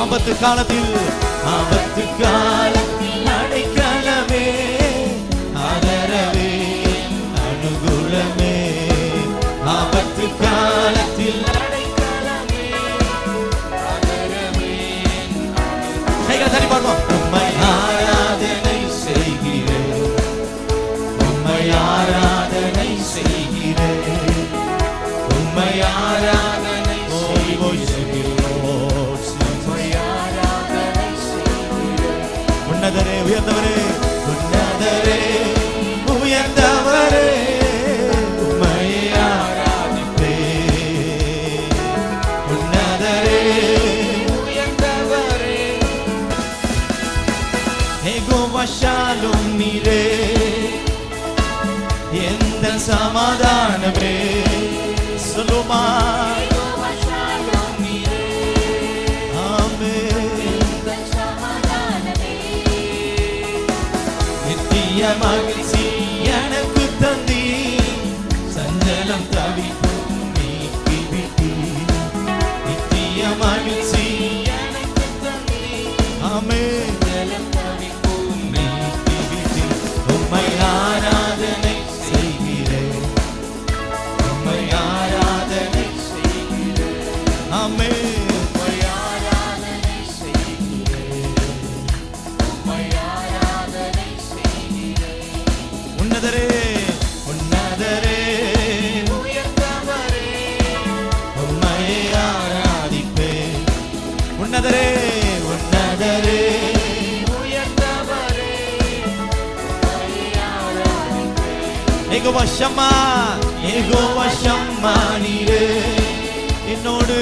ஆபத்து காலத்தில் ஆபத்து காலத்தில் அடைக்கலமே ஆதரவே அனுகூலமே. ஆபத்து காலத்தில் சரி பாடுவோம் உண்மை ஆராதனை செய்கிறேன். உண்மை ஆராதனை செய்கிறேன். உண்மை ஆராதனை உன்னதரே உயர்ந்தவரே உன்னதரே உயர்ந்தவரே. ஷாலும் நீரே. எந்த சமாதானமே சொல்லுமாய். magazine. எங்க வசமா எங்கோ வசமா நீரே. என்னோடு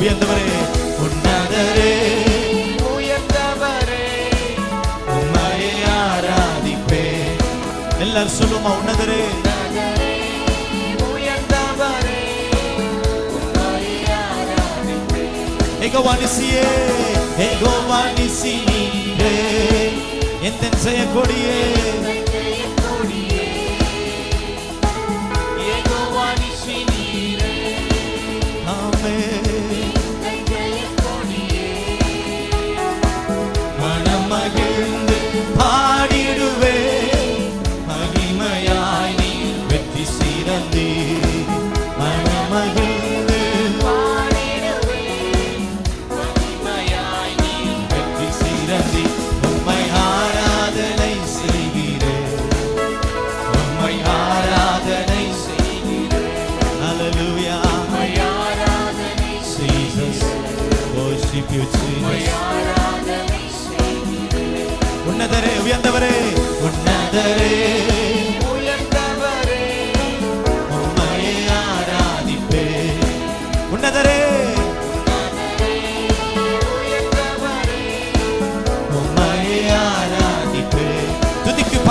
உயர்ந்தவரே உன்னதரே. உயர்ந்தவரே. உம்மையே ஆராதிப்பே. எல்லாரும் சொல்லுமா உன்னதரே. ஏகவானிசியே ஏகோவானிசி நீரே என் செய்யக்கூடியே my. Body.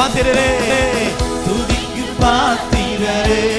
பாத்திரரே துதிக்கு பாத்திரரே.